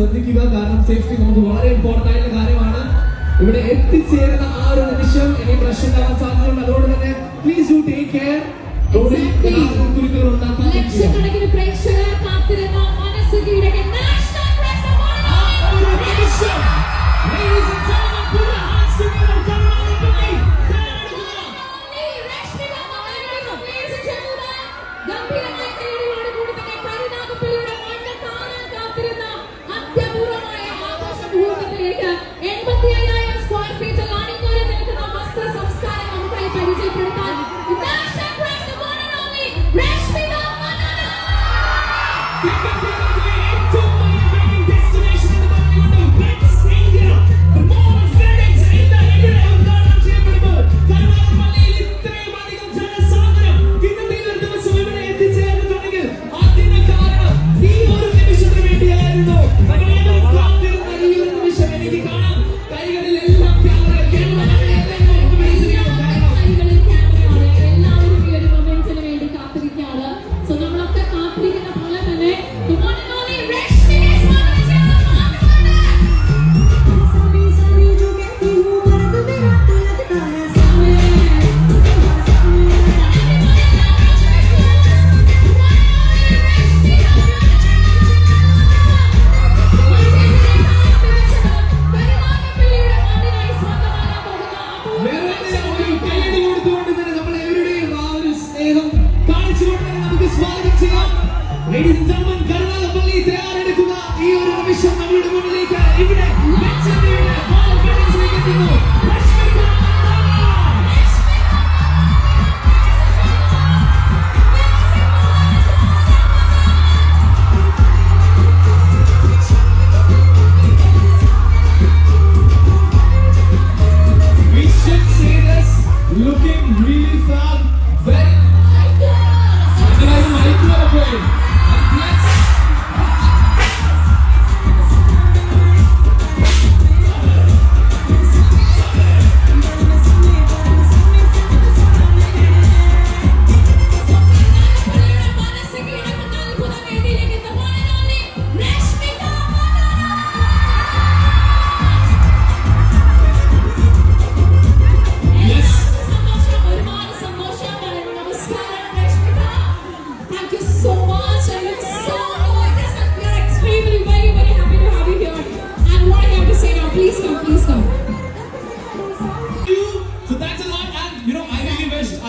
ശ്രദ്ധിക്കുക. കാരണം സേഫ്റ്റി നമുക്ക് വളരെ ഇമ്പോർട്ടന്റ് ആയിട്ടുള്ള കാര്യമാണ്. ഇവിടെ എത്തിച്ചേരുന്ന ആ ഒരു നിമിഷം ഇനി പ്രശ്നം ഉണ്ടാവാൻ സാധ്യതയുണ്ട്. അതുകൊണ്ട് തന്നെ പ്ലീസ് യു ടേക്ക് കെയർ ലക്ഷക്കണക്കിന്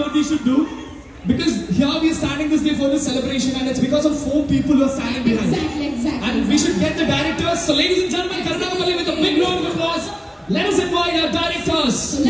what we should do? Because here we are standing this day for this celebration and it's because of four people who are standing behind. Exactly, exactly. And we should get the directors. So ladies and gentlemen, Karnataka with a big round of applause. Let us invite our directors. So